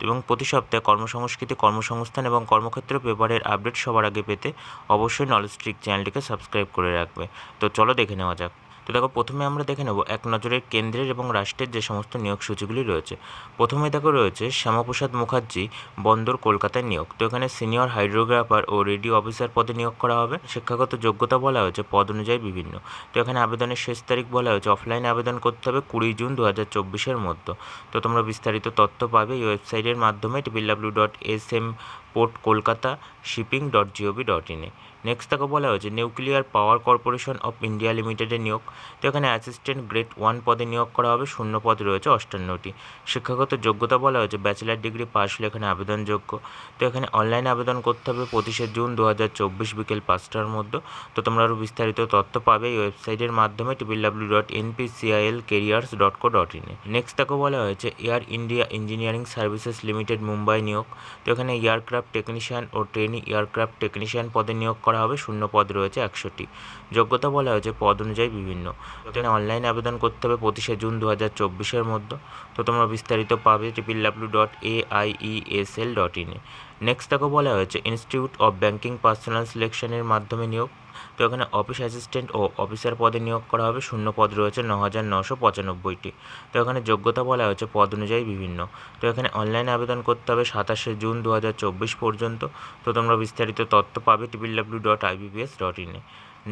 এবং প্রতি সপ্তাহে কর্মসংস্কৃতি, কর্মসংস্থান এবং কর্মক্ষেত্র পেপারের আপডেট সবার আগে পেতে অবশ্যই নলেজ ট্রিক চ্যানেলটিকে সাবস্ক্রাইব করে রাখবে। তো চলো দেখে নেওয়া যাক। তো দেখো, প্রথমে আমরা দেখে নেব এক নজরের কেন্দ্রের এবং রাষ্ট্রের যে সমস্ত নিয়োগ সূচিগুলি রয়েছে। প্রথমে দেখো, রয়েছে শ্যামাপ্রসাদ মুখার্জি, বন্দর কলকাতায় নিয়োগ। তো এখানে সিনিয়র হাইড্রোগ্রাফার ও রেডিও অফিসার পদে নিয়োগ করা হবে। শিক্ষাগত যোগ্যতা বলা হয়েছে, পদ অনুযায়ী বিভিন্ন। তো এখানে আবেদনের শেষ তারিখ বলা হয়েছে, অফলাইনে আবেদন করতে হবে কুড়ি জুন দু হাজার চব্বিশের মধ্যে। তো তোমরা বিস্তারিত তথ্য পাবে এই ওয়েবসাইটের মাধ্যমে triple W dot S M port Kolkata, shipping dot GOV dot ইনে নেক্সট তাকে বলা হয়েছে nuclear power corporation of India লিমিটেডের নিয়োগ। তো এখানে অ্যাসিস্ট্যান্ট গ্রেড ওয়ান পদে নিয়োগ করা হবে, শূন্য পদ রয়েছে অষ্টান্নটি। শিক্ষাগত যোগ্যতা বলা হয়েছে ব্যাচেলার ডিগ্রি পাস হলে এখানে আবেদনযোগ্য। তো এখানে অনলাইন আবেদন করতে হবে পঁচিশে জুন দু হাজার চব্বিশ বিকেল পাঁচটার মধ্যে। তো তোমরা আরও বিস্তারিত তথ্য পাবে এই ওয়েবসাইটের মাধ্যমে triple W dot NPCIL careers dot co dot ইনে নেক্সট তাকে বলা হয়েছে Air India engineering services limited Mumbai নিয়োগ। তো এখানে এয়ারক্রাফট টেকনিশিয়ান ও ট্রেনি এয়ারক্রাফট টেকনিশিয়ান পদে নিয়োগ করা হবে। শূন্য পদ রয়েছে একশোটি যোগ্যতা বলা হয়েছে পদ অনুযায়ী বিভিন্ন। এখানে অনলাইনে আবেদন করতে হবে পঁচিশে জুন দু হাজার চব্বিশের মধ্যে। তো তোমরা বিস্তারিত পাবে triple W dot A I E S L dot ইনে নেক্সট তাকে বলা হয়েছে ইনস্টিটিউট অফ ব্যাঙ্কিং পার্সোনাল সিলেকশনের মাধ্যমে নিয়োগ। তো এখানে অফিস অ্যাসিস্ট্যান্ট ও অফিসার পদে নিয়োগ করা হবে, শূন্য পদ রয়েছে ন হাজার নশো পঁচানব্বইটি। তো এখানে যোগ্যতা বলা হয়েছে, পদ অনুযায়ী বিভিন্ন। তো এখানে অনলাইনে আবেদন করতে হবে সাতাশে জুন দু হাজার চব্বিশ পর্যন্ত। তো তোমরা বিস্তারিত তথ্য পাবে triple W dot IBPS dot ইনে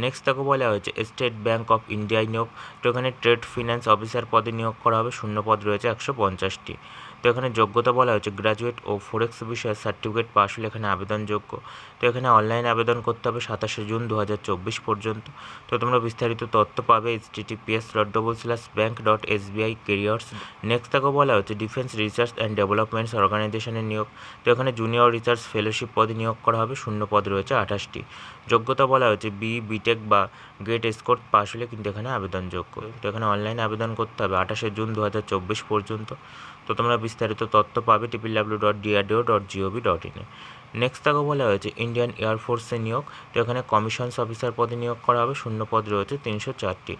নেক্সট তাকে বলা হয়েছে স্টেট ব্যাঙ্ক অফ ইন্ডিয়ায় নিয়োগ। তো এখানে ট্রেড ফিন্যান্স অফিসার পদে নিয়োগ করা হবে, শূন্য পদ রয়েছে একশো পঞ্চাশটি। তো এখানে যোগ্যতা বলা হয়েছে গ্র্যাজুয়েট ও ফোরেক্স বিষয়ে সার্টিফিকেট পাস হলে এখানে আবেদনযোগ্য। তো এখানে অনলাইনে আবেদন করতে হবে সাতাশে জুন দু হাজার চব্বিশ পর্যন্ত। তো তোমরা বিস্তারিত তথ্য পাবে H TTPS dot double slash bank dot S BI careers next তাকে বলা হচ্ছে ডিফেন্স রিসার্চ অ্যান্ড ডেভেলপমেন্টস অর্গানাইজেশনের নিয়োগ। তো এখানে জুনিয়র রিসার্চ ফেলোশিপ পদে নিয়োগ করা হবে, শূন্য পদ রয়েছে আঠাশটি। যোগ্যতা বলা হয়েছে বি বিটেক বা গ্রেট স্কোর পাস হলে কিন্তু এখানে আবেদনযোগ্য। তো এখানে অনলাইনে আবেদন করতে হবে আঠাশে জুন দু হাজার চব্বিশ পর্যন্ত। তো তোমরা বিস্তারিত তথ্য পাবে triple W dot DRDO dot GOV dot ইনে নেক্সট তাকে বলা হয়েছে ইন্ডিয়ান এয়ারফোর্সে নিয়োগ, তো এখানে কমিশনস অফিসার পদে নিয়োগ করা হবে, শূন্য পদ রয়েছে তিনশো চারটি।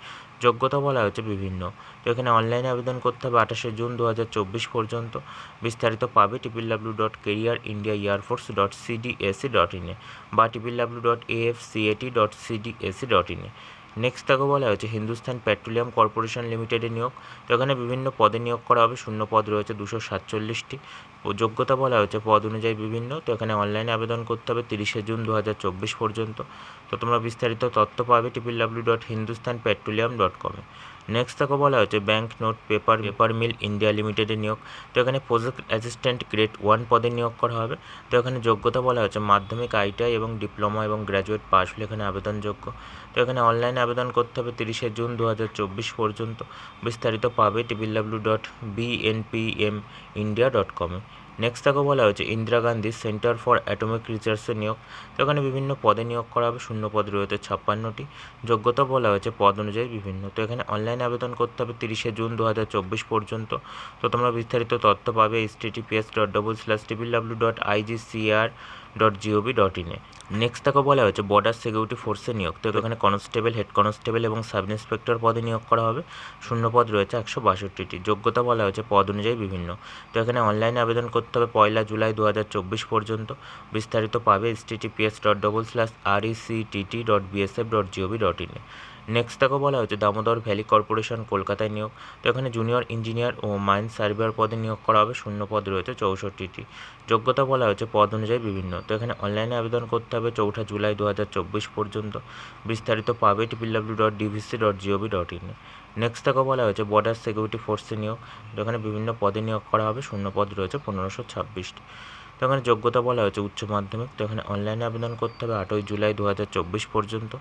যোগ্যতা বলা হয়েছে বিভিন্ন। তো এখানে অনলাইনে আবেদন করতে হবে আঠাশে জুন দু হাজার চব্বিশ পর্যন্ত। বিস্তারিত পাবে triple W dot career India air force dot CDAC dot ইনে বা triple W dot AF CAT dot CDAC dot ইনে নেক্সট তাকে বলা হয়েছে হিন্দুস্তান পেট্রোলিয়াম কর্পোরেশন লিমিটেডে নিয়োগ। তো এখানে বিভিন্ন পদে নিয়োগ করা হবে, শূন্য পদ রয়েছে দুশো সাতচল্লিশটি। ও যোগ্যতা বলা হয়েছে, পদ অনুযায়ী বিভিন্ন। তো এখানে অনলাইনে আবেদন করতে হবে তিরিশে জুন দু হাজার চব্বিশ পর্যন্ত। তো তোমরা বিস্তারিত তথ্য পাবে triple W dot Hindustan petroleum dot কমে। নেক্সট তাকে বলা হয়েছে bank note paper paper mill India লিমিটেডে নিয়োগ। তো এখানে প্রজেক্ট অ্যাসিস্ট্যান্ট গ্রেড ওয়ান পদে নিয়োগ করা হবে। তো এখানে যোগ্যতা বলা হয়েছে মাধ্যমিক আইটিআই এবং ডিপ্লোমা এবং গ্র্যাজুয়েট পাস হলে এখানে আবেদনযোগ্য। তো এখানে অনলাইনে আবেদন করতে হবে তিরিশে জুন দু হাজার চব্বিশ পর্যন্ত। বিস্তারিত পাবে triple W dot BNPM India dot কমে নেক্সট তাকে বলা হয়েছে Indira Gandhi centre for atomic রিসার্চের নিয়োগ। তো এখানে বিভিন্ন পদে নিয়োগ করা হবে, শূন্য পদ রয়েছে ছাপ্পান্নটি। যোগ্যতা বলা হয়েছে পদ অনুযায়ী বিভিন্ন। তো এখানে অনলাইনে আবেদন করতে হবে তিরিশে জুন দু হাজার চব্বিশ পর্যন্ত। তো তোমরা বিস্তারিত তথ্য পাবে H TTPS dot double slash triple W dot IGCR dot GOV dot ইনে নেক্সট তাকে বলা হয়েছে বর্ডার সিকিউরিটি ফোর্সে নিয়োগ। তো এখানে কনস্টেবল হেড কনস্টেবল এবং সাব ইন্সপেক্টর পদে নিয়োগ করা হবে। শূন্য পদ রয়েছে একশো বাষট্টিটি। যোগ্যতা বলা হয়েছে পদ অনুযায়ী বিভিন্ন। তো এখানে অনলাইনে আবেদন করতে হবে পয়লা জুলাই দু হাজার চব্বিশ পর্যন্ত। বিস্তারিত পাবে S TTPS dot double slash R dot BSF dot GOV dot ইনে নেক্সট তাকে বলা হয়েছে দামোদর ভ্যালি কর্পোরেশন, কলকাতায় নিয়োগ। তো এখানে জুনিয়র ইঞ্জিনিয়ার ও মাইন সার্ভেয়ার পদে নিয়োগ করা হবে, শূন্য পদ রয়েছে চৌষট্টিটি। যোগ্যতা বলা হয়েছে পদ অনুযায়ী বিভিন্ন। তো এখানে অনলাইনে আবেদন করতে হবে চৌঠা জুলাই দু হাজার চব্বিশ পর্যন্ত। বিস্তারিত পাবে triple W dot DVC dot GOV dot in next তাকে বলা হয়েছে বর্ডার সিকিউরিটি ফোর্সে নিয়োগ। তো এখানে বিভিন্ন পদে নিয়োগ করা হবে, শূন্য পদ রয়েছে পনেরোশো ছাব্বিশটি। তো এখানে যোগ্যতা বলা হয়েছে উচ্চ মাধ্যমিক। তো এখানে অনলাইনে আবেদন করতে হবে আটই জুলাই দু হাজার চব্বিশ পর্যন্ত।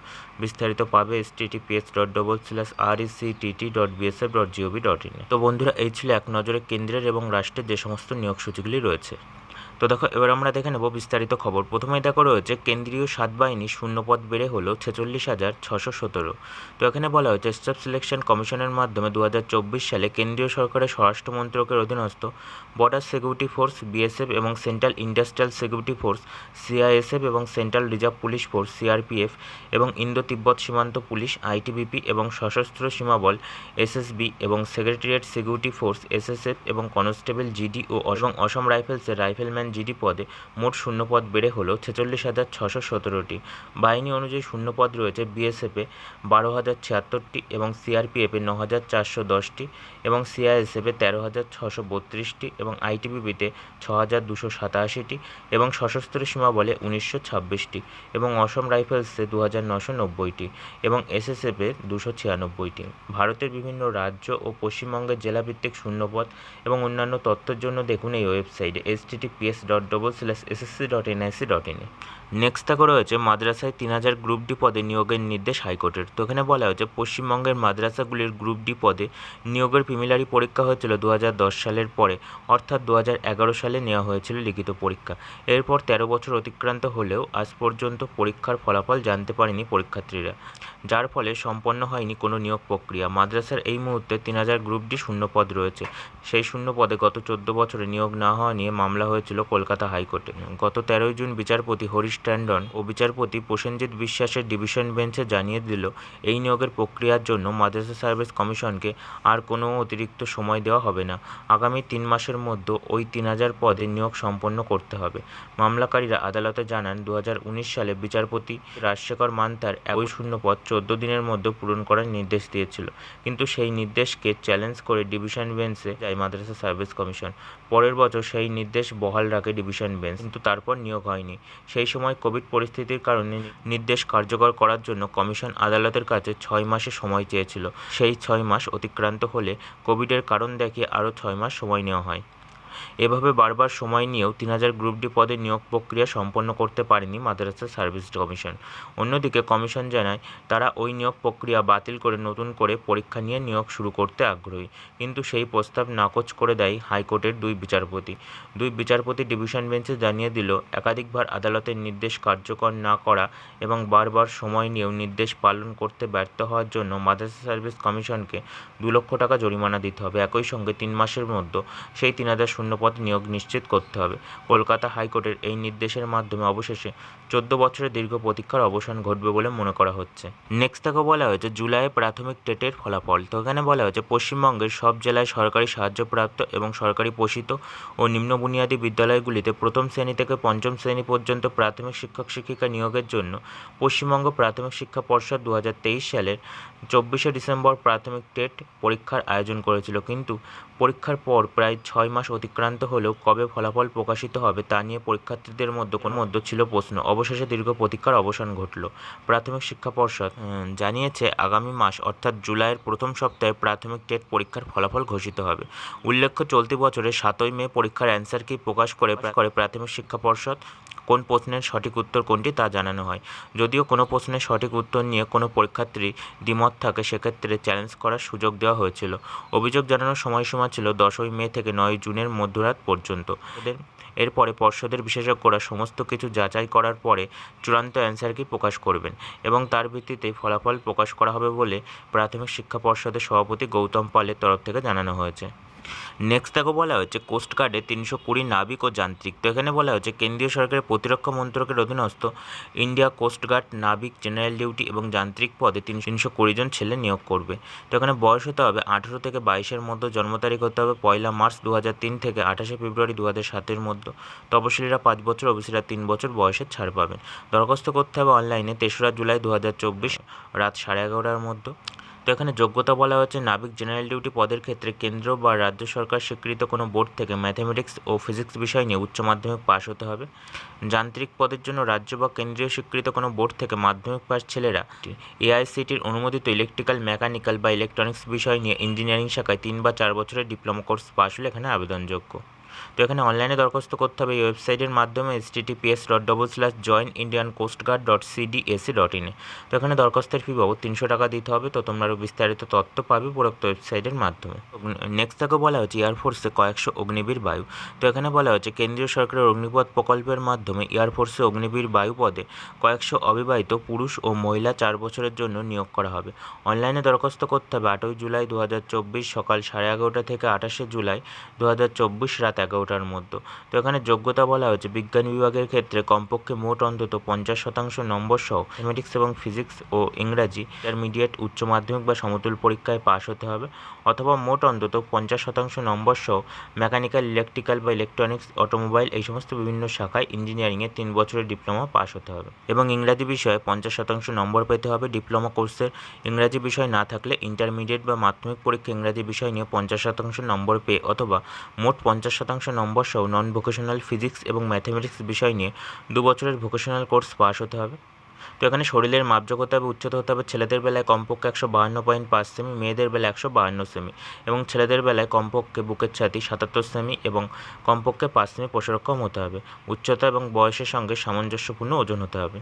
বিস্তারিত পাবে S T PS dot double slash R E C T T dot BSF dot GOV dot in তো বন্ধুরা, এই ছিল এক নজরে কেন্দ্রের এবং রাষ্ট্রের যে সমস্ত নিয়োগ সূচিগুলি রয়েছে। তো দেখো, এবার আমরা দেখে নেব বিস্তারিত খবর। প্রথমেই দেখো রয়েছে, কেন্দ্রীয় সাত বাহিনী শূন্যপদ বেড়ে হলো ছেচল্লিশ হাজার ছশো সতেরো। তো এখানে বলা হয়েছে স্টাফ সিলেকশন কমিশনের মাধ্যমে দু হাজার চব্বিশ সালে কেন্দ্রীয় সরকারের স্বরাষ্ট্র মন্ত্রকের অধীনস্থ বর্ডার সিকিউরিটি ফোর্স, বিএসএফ এবং central industrial security force, CISF এবং central reserve police force, CRPF এবং ইন্দো তিব্বত সীমান্ত পুলিশ, আইটিবিপি এবং সশস্ত্র সীমাবল এসএসবি এবং সেক্রেটারিয়েট সিকিউরিটি ফোর্স, এসএসএফ এবং কনস্টেবল জিডি ও এবং অসম রাইফেলসের রাইফেলম্যান জিডি পদে মোট শূন্যপদ বেড়ে হলো ছেচল্লিশ হাজার ছশো সতেরোটি। বাহিনী অনুযায়ী শূন্যপদ রয়েছে বিএসএফে বারো হাজার ছিয়াত্তরটি এবং সিআরপিএফে ন হাজার চারশো দশটি এবং সিআইএসএফে তেরো হাজার ছশো বত্রিশটি এবং আইটিবিপিতে ছ হাজার দুশো সাতাশিটি এবং সশস্ত্র সীমা বলে উনিশশো ছাব্বিশটি এবং অসম রাইফেলসে দু হাজার নশো নব্বইটি এবং এসএসএফে দুশো ছিয়ানব্বইটি। ভারতের বিভিন্ন রাজ্য ও পশ্চিমবঙ্গের জেলাভিত্তিক শূন্যপদ এবং অন্যান্য তথ্যের জন্য দেখুন এই ওয়েবসাইটে S TTPS dot double slash SSC dot NIC dot ইনে নেক্সট থাকা রয়েছে মাদ্রাসায় তিন হাজার গ্রুপ ডি পদে নিয়োগের নির্দেশ হাইকোর্টের। তো এখানে বলা হয়েছে, পশ্চিমবঙ্গের মাদ্রাসাগুলির গ্রুপ ডি পদে নিয়োগের প্রিমিলারি পরীক্ষা হয়েছিল দু হাজার দশ সালের পরে, অর্থাৎ দু হাজার এগারো সালে নেওয়া হয়েছিল লিখিত পরীক্ষা। এরপর তেরো বছর অতিক্রান্ত হলেও আজ পর্যন্ত পরীক্ষার ফলাফল জানতে পারেনি পরীক্ষার্থীরা। যার ফলে সম্পন্ন হয়নি কোনো নিয়োগ প্রক্রিয়া। মাদ্রাসার এই মুহূর্তে তিন হাজার গ্রুপ ডি শূন্য পদ রয়েছে। সেই শূন্য পদে গত চোদ্দ বছরে নিয়োগ না হওয়া নিয়ে মামলা হয়েছিল কলকাতা হাইকোর্টে। গত তেরোই জুন বিচারপতি হরিশ ট্যান্ডন ও বিচারপতি প্রসেনজিৎ বিশ্বাসের ডিভিশন বেঞ্চে জানিয়ে দিল, এই নিয়োগের প্রক্রিয়ার জন্য মাদ্রাসা সার্ভিস কমিশনকে আর কোনো অতিরিক্ত সময় দেওয়া হবে না। আগামী তিন মাসের মধ্যে ওই তিন হাজার পদে নিয়োগ সম্পন্ন করতে হবে। মামলাকারীরা আদালতে জানান দু হাজার উনিশ সালে বিচারপতি রাজশেখর মান্তার ওই শূন্য পদ চোদ্দ দিনের মধ্যে পূরণ করার নির্দেশ দিয়েছিল। কিন্তু সেই নির্দেশকে চ্যালেঞ্জ করে ডিভিশন বেঞ্চে যায় মাদ্রাসা সার্ভিস কমিশন পরের বছর সেই নির্দেশ বহাল রাখে ডিভিশন বেঞ্চ কিন্তু তারপর নিয়োগ হয়নি। সেই সময় কোভিড পরিস্থিতির কারণে নির্দেশ কার্যকর করার জন্য কমিশন আদালতের কাছে ছয় মাসে সময় চেয়েছিল। সেই ছয় মাস অতিক্রান্ত হলে কোভিডের কারণ দেখিয়ে আরও ছয় মাস সময় নেওয়া হয়। এভাবে বারবার সময় নিয়েও তিন হাজার গ্রুপ ডি পদে নিয়োগ প্রক্রিয়া সম্পন্ন করতে পারেনি মাদ্রাসা সার্ভিস কমিশন। অন্যদিকে কমিশন জানায়, তারা ওই নিয়োগ প্রক্রিয়া বাতিল করে নতুন করে পরীক্ষা নিয়ে নিয়োগ শুরু করতে আগ্রহী। কিন্তু সেই প্রস্তাব নাকচ করে দেয় হাইকোর্টের দুই বিচারপতি। দুই বিচারপতি ডিভিশন বেঞ্চে জানিয়ে দিল, একাধিকবার আদালতের নির্দেশ কার্যকর না করা এবং বারবার সময় নিয়েও নির্দেশ পালন করতে ব্যর্থ হওয়ার জন্য মাদ্রাসা সার্ভিস কমিশনকে দু লক্ষ টাকা জরিমানা দিতে হবে। একই সঙ্গে তিন মাসের মধ্যে সেই তিন হাজার শূন্যপদ নিয়োগ নিশ্চিত করতে হবে। কলকাতা হাইকোর্টের এই নির্দেশের মাধ্যমে অবশেষে চোদ্দ বছরের দীর্ঘ প্রতীক্ষার অবসান ঘটবে বলে মনে করা হচ্ছে। নেক্সট থেকে বলা হয়েছে, জুলাইয়ে প্রাথমিক টেটের ফলাফল। তো এখানে বলা হয়েছে, পশ্চিমবঙ্গের সব জেলায় সরকারি সাহায্যপ্রাপ্ত এবং সরকারি পোষিত ও নিম্ন বুনিয়াদী বিদ্যালয়গুলিতে প্রথম শ্রেণি থেকে পঞ্চম শ্রেণি পর্যন্ত প্রাথমিক শিক্ষক শিক্ষিকা নিয়োগের জন্য পশ্চিমবঙ্গ প্রাথমিক শিক্ষা পর্ষদ দু হাজার তেইশ সালের চব্বিশে ডিসেম্বর প্রাথমিক টেট পরীক্ষার আয়োজন করেছিল। কিন্তু পরীক্ষার পর প্রায় ছয় মাস অতিক্রান্ত হলেও কবে ফলাফল প্রকাশিত হবে তা নিয়ে পরীক্ষার্থীদের মধ্যে কোনো মধ্য ছিল প্রশ্ন। অবশেষে দীর্ঘ প্রতীক্ষার অবসান ঘটল। প্রাথমিক শিক্ষা পর্ষদ জানিয়েছে আগামী মাস, অর্থাৎ জুলাইয়ের প্রথম সপ্তাহে প্রাথমিক টেট পরীক্ষার ফলাফল ঘোষিত হবে। উল্লেখ্য, চলতি বছরের সাতই মে পরীক্ষার অ্যান্সার কি প্রকাশ করে করে প্রাথমিক শিক্ষা পর্ষদ। কোন প্রশ্নের সঠিক উত্তর কোনটি তা জানানো হয়। যদিও কোনো প্রশ্নের সঠিক উত্তর নিয়ে কোনো পরীক্ষার্থী দ্বিমত থাকে, সেক্ষেত্রে চ্যালেঞ্জ করার সুযোগ দেওয়া হয়েছিল। অভিযোগ জানানোর সময়সীমা ছিল দশই মে থেকে নয় জুনের মধ্যরাত পর্যন্ত। এরপরে পর্ষদের বিশেষজ্ঞরা সমস্ত কিছু যাচাই করার পরে চূড়ান্ত অ্যান্সার কি প্রকাশ করবেন এবং তার ভিত্তিতে ফলাফল প্রকাশ করা হবে বলে প্রাথমিক শিক্ষা পর্ষদের সভাপতি গৌতম পালের তরফ থেকে জানানো হয়েছে। নেক্সট দেখো বলা হয়েছে কোস্টগার্ডে তিনশো কুড়ি নাবিক ও যান্ত্রিক। তো এখানে বলা হয়েছে, কেন্দ্রীয় সরকারের প্রতিরক্ষা মন্ত্রকের অধীনস্থ ইন্ডিয়া কোস্টগার্ড নাবিক জেনারেল ডিউটি এবং যান্ত্রিক পদে তিন তিনশো কুড়ি জন ছেলে নিয়োগ করবে। তো এখানে বয়স হতে হবে আঠেরো থেকে বাইশের মধ্যে, জন্ম তারিখ হতে হবে পয়লা মার্চ দু তিন থেকে আঠাশে ফেব্রুয়ারি দু হাজার সাতের মধ্যে। তপশিলীরা পাঁচ বছর, ওবিসিরা তিন বছর বয়সের ছাড় পাবেন। দরখাস্ত করতে হবে অনলাইনে তেসরা জুলাই দু হাজার চব্বিশ রাত সাড়ে এগারোটার মধ্যে। তো এখানে যোগ্যতা বলা হচ্ছে নাবিক জেনারেল ডিউটি পদের ক্ষেত্রে কেন্দ্র বা রাজ্য সরকার স্বীকৃত কোনো বোর্ড থেকে ম্যাথামেটিক্স ও ফিজিক্স বিষয় নিয়ে উচ্চ মাধ্যমিক পাশ হতে হবে। যান্ত্রিক পদের জন্য রাজ্য বা কেন্দ্রীয় স্বীকৃত কোনো বোর্ড থেকে মাধ্যমিক পাশ ছেলেরা এআইসিটির অনুমোদিত ইলেকট্রিক্যাল, মেকানিক্যাল বা ইলেকট্রনিক্স বিষয় নিয়ে ইঞ্জিনিয়ারিং শাখায় তিন বা চার বছরের ডিপ্লোমা কোর্স পাশ হলে এখানে আবেদনযোগ্য। তো এখানে অনলাইনে দরখাস্ত করতে হবে। এই ওয়েবসাইটের মাধ্যমে S T PS dot double slash join Indian coast guard dot CDAC dot ইনে তো এখানে দরখাস্তের ফি বাবদ তিনশো টাকা দিতে হবে। তো তোমরা আরও বিস্তারিত তথ্য পাবে উপরোক্ত ওয়েবসাইটের মাধ্যমে। নেক্সট থেকে বলা হচ্ছে এয়ারফোর্সে কয়েকশো অগ্নিবীর বায়ু। তো এখানে বলা হচ্ছে কেন্দ্রীয় সরকারের অগ্নিপথ প্রকল্পের মাধ্যমে এয়ারফোর্সে অগ্নিবীর বায়ু পদে কয়েকশো অবিবাহিত পুরুষ ও মহিলা চার বছরের জন্য নিয়োগ করা হবে। অনলাইনে দরখাস্ত করতে হবে আটই জুলাই দু হাজার চব্বিশ সকাল সাড়ে এগারোটা থেকে আঠাশে জুলাই দু হাজার চব্বিশ রাত এগারোটার মধ্যে। তো এখানে যোগ্যতা বলা হয়েছে, বিজ্ঞান বিভাগের ক্ষেত্রে কমপক্ষে মোট অন্তত পঞ্চাশ শতাংশ নম্বর সহ ম্যাথমেটিক্স এবং ফিজিক্স ও ইংরাজি ইন্টারমিডিয়েট উচ্চ মাধ্যমিক বা সমতুল পরীক্ষায় পাশ হতে হবে। অথবা মোট অন্তত পঞ্চাশ শতাংশ নম্বর সহ মেকানিক্যাল, ইলেকট্রিক্যাল বা ইলেকট্রনিক্স, অটোমোবাইল এই সমস্ত বিভিন্ন শাখায় ইঞ্জিনিয়ারিংয়ে তিন বছরের ডিপ্লোমা পাশ হতে হবে। এবং ইংরাজি বিষয়ে পঞ্চাশ শতাংশ নম্বর পেতে হবে। ডিপ্লোমা কোর্সের ইংরাজি বিষয় না থাকলে ইন্টারমিডিয়েট বা মাধ্যমিক পরীক্ষা ইংরাজি বিষয় নিয়ে পঞ্চাশ শতাংশ নম্বর পেয়ে অথবা মোট পঞ্চাশ শতাংশ নম্বর সহ নন ভোকেশনাল ফিজিক্স এবং ম্যাথমেটিক্স বিষয় নিয়ে দু বছরের ভোকেশনাল কোর্স পাশ হতে হবে। তো এখানে শরীরের মাপযোগ হতে হবে, উচ্চতা হতে হবে ছেলেদের বেলায় কমপক্ষে একশো বাহান্ন পয়েন্ট পাঁচ সেমি মেয়েদের বেলায় একশো বাহান্ন সেমি এবং ছেলেদের বেলায় কমপক্ষে বুকের ছাতি সাতাত্তর সেমি এবং কমপক্ষে পাঁচ সেমি প্রসারক্ষম হতে হবে। উচ্চতা এবং বয়সের সঙ্গে সামঞ্জস্যপূর্ণ ওজন হতে হবে।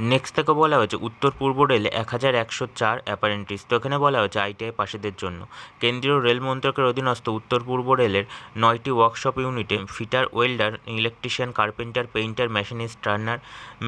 নেক্সট থেকে বলা হয়েছে, উত্তর পূর্ব রেলে এক হাজার একশো চার অ্যাপারেন্টিস তো এখানে বলা হয়েছে আইটিআই পাশেদের জন্য। কেন্দ্রীয় রেল মন্ত্রকের অধীনস্থ উত্তর পূর্ব রেলের নয়টি ওয়ার্কশপ ইউনিটে fitter welder electrician carpenter painter machinist turner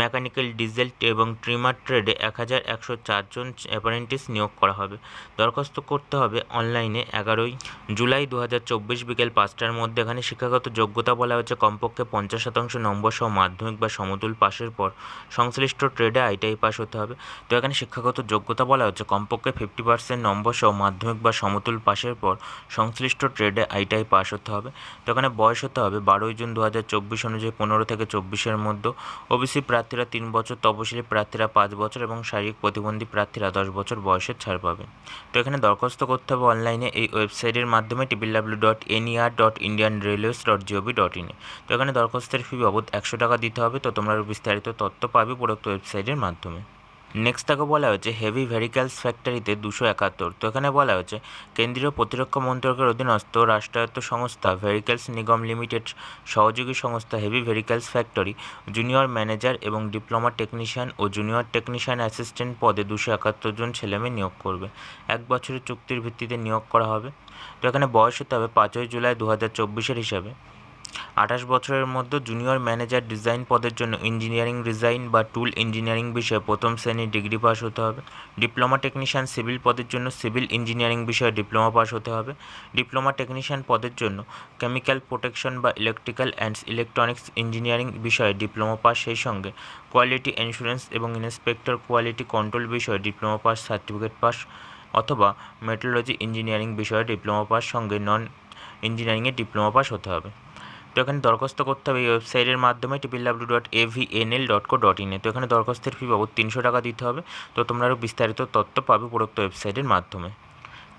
mechanical diesel এবং ট্রিমার ট্রেডে এক হাজার একশো চারজন অ্যাপারেন্টিস নিয়োগ করা হবে। দরখাস্ত করতে হবে অনলাইনে এগারোই জুলাই দু হাজার চব্বিশ বিকেল পাঁচটার মধ্যে। এখানে শিক্ষাগত যোগ্যতা বলা হয়েছে কমপক্ষে পঞ্চাশ শতাংশ নম্বর সহ মাধ্যমিক বা সমতুল পাশের পর। সংশ্লিষ্ট ট্রেডে আইটিআই পাস হতে হবে। তো এখানে শিক্ষাগত যোগ্যতা বলা হচ্ছে, কমপক্ষে ফিফটি পার্সেন্ট নম্বর সহ মাধ্যমিক বা সমতুল পাশের পর সংশ্লিষ্ট ট্রেডে আইটিআই পাস হতে হবে। তো এখানে বয়স হতে হবে বারোই জুন দু হাজার চব্বিশ অনুযায়ী পনেরো থেকে চব্বিশের মধ্যে। ওবিসি প্রার্থীরা তিন বছর, তপশিলি প্রার্থীরা পাঁচ বছর এবং শারীরিক প্রতিবন্ধী প্রার্থীরা দশ বছর বয়সের ছাড় পাবে। তো এখানে দরখাস্ত করতে হবে অনলাইনে এই ওয়েবসাইটের মাধ্যমে triple W dot NER dot Indian railways dot GOV dot ইনে তো এখানে দরখাস্তের ফি বাবদ একশো টাকা দিতে হবে। তো তোমরা বিস্তারিত তথ্য পাবে উপরোক্ত ওয়েবসাইটের মাধ্যমে। নেক্সট তাকে বলা হয়েছে হেভি ভেহিক্যালস ফ্যাক্টরিতে দুশো একাত্তর। তো এখানে বলা হয়েছে, কেন্দ্রীয় প্রতিরক্ষা মন্ত্রকের অধীনস্থ রাষ্ট্রায়ত্ত সংস্থা ভেহিক্যালস নিগম লিমিটেড সহযোগী সংস্থা heavy vehicles factory junior manager এবং ডিপ্লোমা টেকনিশিয়ান ও জুনিয়র টেকনিশিয়ান অ্যাসিস্ট্যান্ট পদে দুশো একাত্তর জন ছেলেমেয়ে নিয়োগ করবে। এক বছরের চুক্তির ভিত্তিতে নিয়োগ করা হবে। তো এখানে বয়স হতে হবে পাঁচই জুলাই দু হাজার চব্বিশের হিসাবে। আঠাশ বছরের মধ্যে জুনিয়র ম্যানেজার ডিজাইন পদের জন্য ইঞ্জিনিয়ারিং ডিজাইন বা টুল ইঞ্জিনিয়ারিং বিষয়ে প্রথম শ্রেণির ডিগ্রি পাস হতে হবে। ডিপ্লোমা টেকনিশিয়ান সিভিল পদের জন্য সিভিল ইঞ্জিনিয়ারিং বিষয়ে ডিপ্লোমা পাস হতে হবে। ডিপ্লোমা টেকনিশিয়ান পদের জন্য কেমিক্যাল প্রোটেকশন বা ইলেকট্রিক্যাল অ্যান্ড ইলেকট্রনিক্স ইঞ্জিনিয়ারিং বিষয়ে ডিপ্লোমা পাস সেই সঙ্গে কোয়ালিটি ইন্স্যুরেন্স এবং ইন্সপেক্টর কোয়ালিটি কন্ট্রোল বিষয়ে ডিপ্লোমা পাস সার্টিফিকেট পাস অথবা মেট্রোলজি ইঞ্জিনিয়ারিং বিষয়ে ডিপ্লোমা পাস সঙ্গে নন ইঞ্জিনিয়ারিংয়ে ডিপ্লোমা পাস হতে হবে। তো এখানে দরখাস্ত করতে হবে এই ওয়েবসাইটের মাধ্যমে triple W dot AVNL dot co dot ইনে তো এখানে দরখাস্তের ফি বাবদ তিনশো টাকা দিতে হবে। তো তোমরা আরও বিস্তারিত তথ্য পাবে উপরোক্ত ওয়েবসাইটের মাধ্যমে।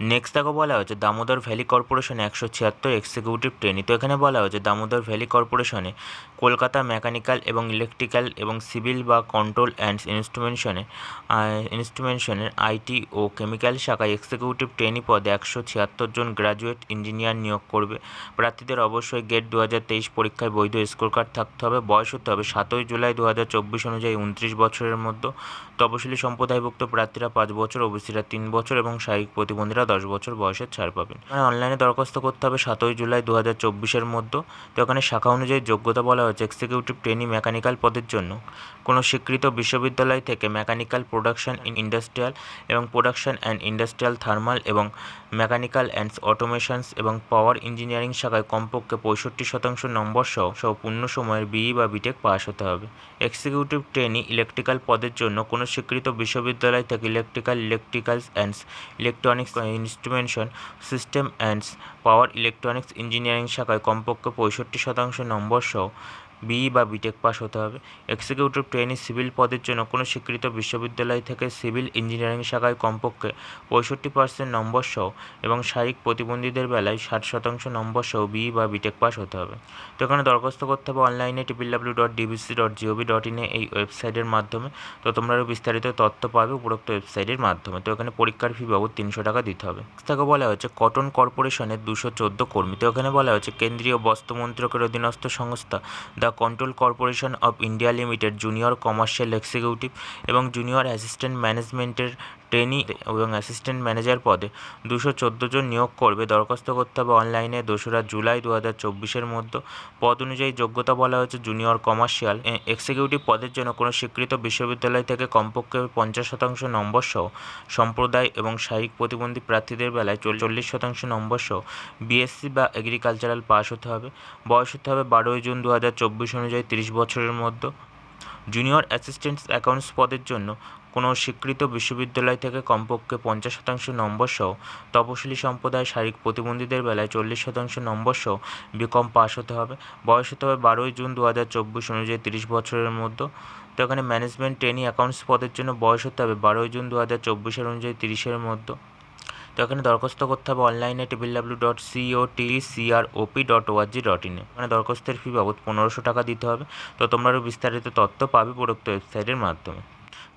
নেক্সট দেখো বলা হয়েছে, দামোদর ভ্যালি কর্পোরেশনে একশো ছিয়াত্তর এক্সিকিউটিভ ট্রেনি তো এখানে বলা হয়েছে, দামোদর ভ্যালি কর্পোরেশনে কলকাতা মেকানিক্যাল এবং ইলেকট্রিক্যাল এবং সিভিল বা কন্ট্রোল অ্যান্ড ইনস্ট্রুমেন্টেশনে ইনস্ট্রুমেন্টেশনের আইটি ও কেমিক্যাল শাখায় এক্সিকিউটিভ ট্রেনি পদে একশো ছিয়াত্তর জন গ্র্যাজুয়েট ইঞ্জিনিয়ার নিয়োগ করবে। প্রার্থীদের অবশ্যই গেট দু হাজার তেইশ পরীক্ষায় বৈধ স্কোর কার্ড থাকতে হবে। বয়স হতে হবে সাতই জুলাই দু হাজার চব্বিশ অনুযায়ী উনত্রিশ বছরের মধ্যে। তপশিলি সম্প্রদায়ভুক্ত প্রার্থীরা পাঁচ বছর, ওবিসিরা তিন বছর এবং শারীরিক প্রতিবন্ধীরা দশ বছর বয়সের ছাড় পাবেন। মানে অনলাইনে দরখাস্ত করতে হবে সাতই জুলাই দু হাজার চব্বিশের মধ্যে। তো এখানে শাখা অনুযায়ী যোগ্যতা বলা হয়েছে এক্সিকিউটিভ ট্রেনি মেকানিক্যাল পদের জন্য। কোনো স্বীকৃত বিশ্ববিদ্যালয় থেকে মেকানিক্যাল প্রোডাকশন ইন ইন্ডাস্ট্রিয়াল এবং প্রোডাকশন অ্যান্ড ইন্ডাস্ট্রিয়াল থার্মাল এবং মেকানিক্যাল অ্যান্ড অটোমেশনস এবং পাওয়ার ইঞ্জিনিয়ারিং শাখায় কমপক্ষে পঁয়ষট্টি শতাংশ নম্বর সহ সহ পূর্ণ সময়ের বিই বা বিটেক পাস হতে হবে। এক্সিকিউটিভ ট্রেনি ইলেকট্রিক্যাল পদের জন্য কোনো স্বীকৃত বিশ্ববিদ্যালয় থেকে electrical electricals and electronics instrumentation system and power electronics engineering শাখায় কমপক্ষে পঁয়ষট্টি শতাংশ নম্বর সহ বিই বা বিটেক পাস হতে হবে। এক্সিকিউটিভ ট্রেনি সিভিল পদের জন্য কোনো স্বীকৃত বিশ্ববিদ্যালয় থেকে সিভিল ইঞ্জিনিয়ারিং শাখায় কমপক্ষে পঁয়ষট্টি পার্সেন্ট নম্বর সহ এবং শারীরিক প্রতিবন্ধীদের বেলায় ষাট শতাংশ নম্বর সহ বিই বা বিটেক পাস হতে হবে। তো এখানে দরখাস্ত করতে হবে অনলাইনে triple W dot DVC dot GOV dot ইনে এই ওয়েবসাইটের মাধ্যমে। তো তোমরা আরও বিস্তারিত তথ্য পাবে উপরোক্ত ওয়েবসাইটের মাধ্যমে। তো এখানে পরীক্ষার ফি বাবদ তিনশো টাকা দিতে হবে। তাকে বলা হয়েছে কটন কর্পোরেশনের দুশো চোদ্দ কর্মী। তো এখানে বলা হয়েছে কেন্দ্রীয় বস্ত্র মন্ত্রকের অধীনস্থ সংস্থা the control corporation of India limited junior commercial executive এবং জুনিয়র অ্যাসিস্ট্যান্ট ম্যানেজমেন্টের ট্রেনি এবং অ্যাসিস্ট্যান্ট ম্যানেজার পদে দুশো জন নিয়োগ করবে। দরখাস্ত করতে হবে অনলাইনে দোসরা জুলাই দু হাজার চব্বিশের মধ্যে। পদ অনুযায়ী যোগ্যতা বলা হয়েছে জুনিয়র কমার্শিয়াল এক্সিকিউটিভ পদের জন্য কোনো স্বীকৃত বিশ্ববিদ্যালয় থেকে কমপক্ষে পঞ্চাশ শতাংশ নম্বর সহ সম্প্রদায় এবং শারীরিক প্রতিবন্ধী প্রার্থীদের বেলায় চল্লিশ শতাংশ নম্বর সহ বিএসসি বা এগ্রিকালচারাল পাস হতে হবে। বয়স হতে হবে বারোই জুন দু হাজার চব্বিশ অনুযায়ী তিরিশ বছরের মধ্যে। জুনিয়র অ্যাসিস্ট্যান্ট অ্যাকাউন্টস পদের জন্য কোনো স্বীকৃত বিশ্ববিদ্যালয় থেকে কমপক্ষে পঞ্চাশ শতাংশ নম্বর সহ তপশিলি সম্প্রদায় শারীরিক প্রতিবন্ধীদের বেলায় চল্লিশ শতাংশ নম্বর সহ বিকম পাস হতে হবে। বয়স হতে হবে বারোই জুন দু হাজার চব্বিশ অনুযায়ী তিরিশ বছরের মধ্যে। তো এখানে ম্যানেজমেন্ট ট্রেনি অ্যাকাউন্টস পদের জন্য বয়স হতে হবে বারোই জুন দু হাজার চব্বিশের অনুযায়ী তিরিশের মধ্যে। তো এখানে দরখাস্ত করতে হবে অনলাইনে triple W dot CO T CROP dot ORG dot ইনে এখানে দরখাস্তের ফি বাবদ পনেরোশো টাকা দিতে হবে। তো তোমরা আরও বিস্তারিত তথ্য পাবে উপরোক্ত ওয়েবসাইটের মাধ্যমে।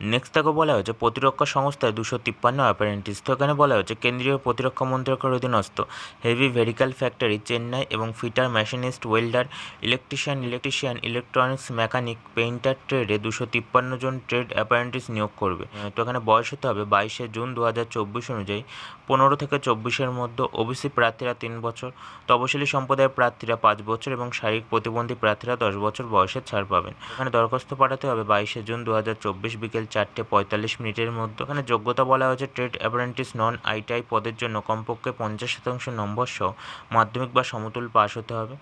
নেক্সট তাকে বলা হয়েছে, প্রতিরক্ষা সংস্থায় দুশো তিপ্পান্ন অ্যাপারেন্টিস তো এখানে বলা হয়েছে, কেন্দ্রীয় প্রতিরক্ষা মন্ত্রকের অধীনস্থ। হেভি ভেহিক্যাল ফ্যাক্টরি চেন্নাই এবং fitter machinist welder electrician electrician electronics mechanic painter ট্রেডে দুশো তিপ্পান্ন জন ট্রেড অ্যাপারেন্টিস নিয়োগ করবে। তো এখানে বয়স হতে হবে বাইশে জুন দু হাজার চব্বিশ অনুযায়ী। পনেরো থেকে চব্বিশের মধ্যে ওবিসি প্রার্থীরা তিন বছর, তপশিলি সম্প্রদায়ের প্রার্থীরা পাঁচ বছর এবং শারীরিক প্রতিবন্ধী প্রার্থীরা দশ বছর বয়সের ছাড় পাবেন। এখানে দরখাস্ত পাঠাতে হবে বাইশে জুন দু হাজার চব্বিশ বিকেল চারটে পঁয়তাল্লিশ মিনিটের মধ্যে। এখানে যোগ্যতা বলা হয়েছে ট্রেড অ্যাপ্রেন্টিস নন আইটিআই পদের জন্য। কমপক্ষে পঞ্চাশ শতাংশ নম্বর সহ মাধ্যমিক বা সমতুল পাস হতে হবে।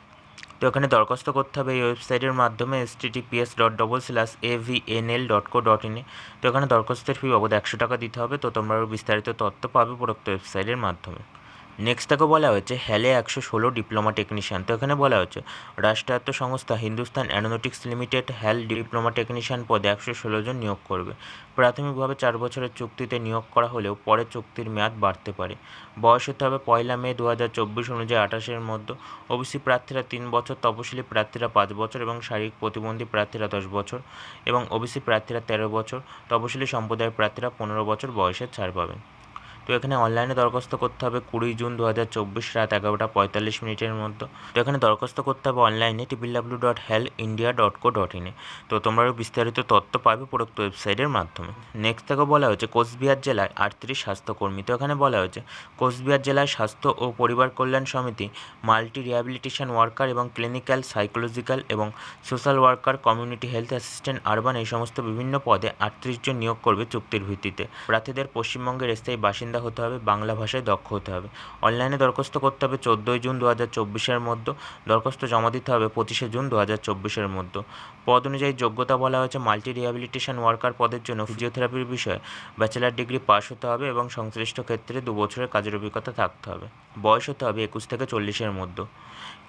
তো এখানে দরখাস্ত করতে হবে এই ওয়েবসাইটের মাধ্যমে S TTPS dot double slash A. V N L dot co dot ইনে তো এখানে দরখাস্তের ফি বাবদ একশো টাকা দিতে হবে। তো তোমরা বিস্তারিত তথ্য পাবে উপরোক্ত ওয়েবসাইটের মাধ্যমে। নেক্সট তাকে বলা হয়েছে হ্যালে একশো ষোলো ডিপ্লোমা টেকনিশিয়ান তো এখানে বলা হয়েছে, রাষ্ট্রায়ত্ত সংস্থা Hindustan aeronautics limited HAL diploma technician পদে একশো ষোলো জন নিয়োগ করবে। প্রাথমিকভাবে চার বছরের চুক্তিতে নিয়োগ করা হলেও পরে চুক্তির মেয়াদ বাড়তে পারে। বয়স হতে হবে পয়লা মে দু হাজার চব্বিশ অনুযায়ী আঠাশের মধ্যে। ওবিসি প্রার্থীরা তিন বছর, তপশিলি প্রার্থীরা পাঁচ বছর এবং শারীরিক প্রতিবন্ধী প্রার্থীরা দশ বছর এবং ওবিসি প্রার্থীরা তেরো বছর, তপশিলি সম্প্রদায়ের প্রার্থীরা পনেরো বছর বয়সের ছাড় পাবেন। এখানে অনলাইনে দরখাস্ত করতে হবে কুড়ি জুন দু হাজার চব্বিশ রাত এগারোটা পঁয়তাল্লিশ মিনিটের মধ্যে। তো এখানে দরখাস্ত করতে হবে অনলাইনে triple W dot HAL India dot co dot ইনে তো তোমরা বিস্তারিত তথ্য পাবে উপরোক্ত ওয়েবসাইটের মাধ্যমে। নেক্সট থেকে বলা হয়েছে, কোচবিহার জেলায় আটত্রিশ স্বাস্থ্যকর্মী। তো এখানে বলা হয়েছে, কোচবিহার জেলায় স্বাস্থ্য ও পরিবার কল্যাণ সমিতি মাল্টি রিহ্যাবিলিটেশন ওয়ার্কার এবং ক্লিনিক্যাল সাইকোলজিক্যাল এবং social worker community health assistant urban এই সমস্ত বিভিন্ন পদে আটত্রিশ জন নিয়োগ করবে চুক্তির ভিত্তিতে। প্রার্থীদের পশ্চিমবঙ্গের স্থায়ী বাসিন্দা হতে হবে, বাংলা ভাষায় দক্ষ হতে হবে। অনলাইনে দরখাস্ত করতে হবে চোদ্দোই জুন দু হাজার চব্বিশের মধ্যে। দরখাস্ত জমা দিতে হবে পঁচিশে জুন দু হাজার চব্বিশের মধ্যে। পদ অনুযায়ী যোগ্যতা বলা হয়েছে মাল্টি রিহ্যাবিলিটেশন ওয়ার্কার পদের জন্য ফিজিওথেরাপির বিষয়ে। ব্যাচেলার ডিগ্রি পাস হতে হবে এবং সংশ্লিষ্ট ক্ষেত্রে দু বছরের কাজের অভিজ্ঞতা থাকতে হবে। বয়স হতে হবে একুশ থেকে চল্লিশের মধ্যে।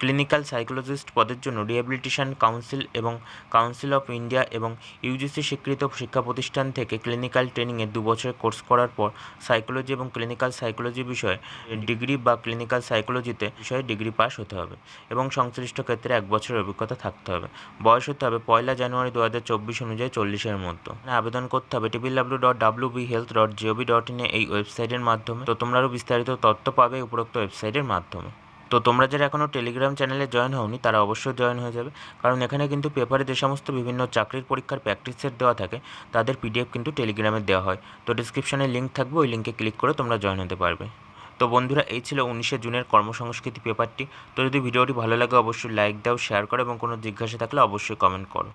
ক্লিনিক্যাল সাইকোলজিস্ট পদের জন্য রিহ্যাবিলিটেশন কাউন্সিল এবং কাউন্সিল অফ ইন্ডিয়া এবং ইউজিসি স্বীকৃত শিক্ষা প্রতিষ্ঠান থেকে ক্লিনিক্যাল ট্রেনিংয়ে দু বছরের কোর্স করার পর সাইকোলজি এবং ক্লিনিক্যাল সাইকোলজি বিষয়ে ডিগ্রি বা ক্লিনিক্যাল সাইকোলজিতে বিষয়ে ডিগ্রি পাস হতে হবে এবং সংশ্লিষ্ট ক্ষেত্রে এক বছরের অভিজ্ঞতা থাকতে হবে। বয়স হতে হবে পয়লা জানুয়ারি দু হাজার চব্বিশ অনুযায়ী চল্লিশের মধ্যে। আবেদন করতে হবে triple W dot W B health dot GOV dot ইনে এই ওয়েবসাইটের মাধ্যমে। তো তোমরা আরও বিস্তারিত তথ্য পাবে উপরোক্ত ওয়েবসাইটের মাধ্যমে। তো তোমরা যারা এখনও টেলিগ্রাম চ্যানেলে জয়েন হওনি, তারা অবশ্যই জয়েন হয়ে যাবে। কারণ এখানে কিন্তু পেপারে যে সমস্ত বিভিন্ন চাকরির পরীক্ষার প্র্যাকটিস সেট দেওয়া থাকে, তাদের পিডিএফ কিন্তু টেলিগ্রামে দেওয়া হয়। তো ডিসক্রিপশানে লিঙ্ক থাকবে, ওই লিঙ্কে ক্লিক করে তোমরা জয়েন হতে পারবে। তো বন্ধুরা, এই ছিল উনিশে জুনের কর্মসংস্কৃতি পেপারটি তো যদি ভিডিওটি ভালো লাগে, অবশ্যই লাইক দাও শেয়ার করো এবং কোনো জিজ্ঞাসা থাকলে অবশ্যই কমেন্ট করো।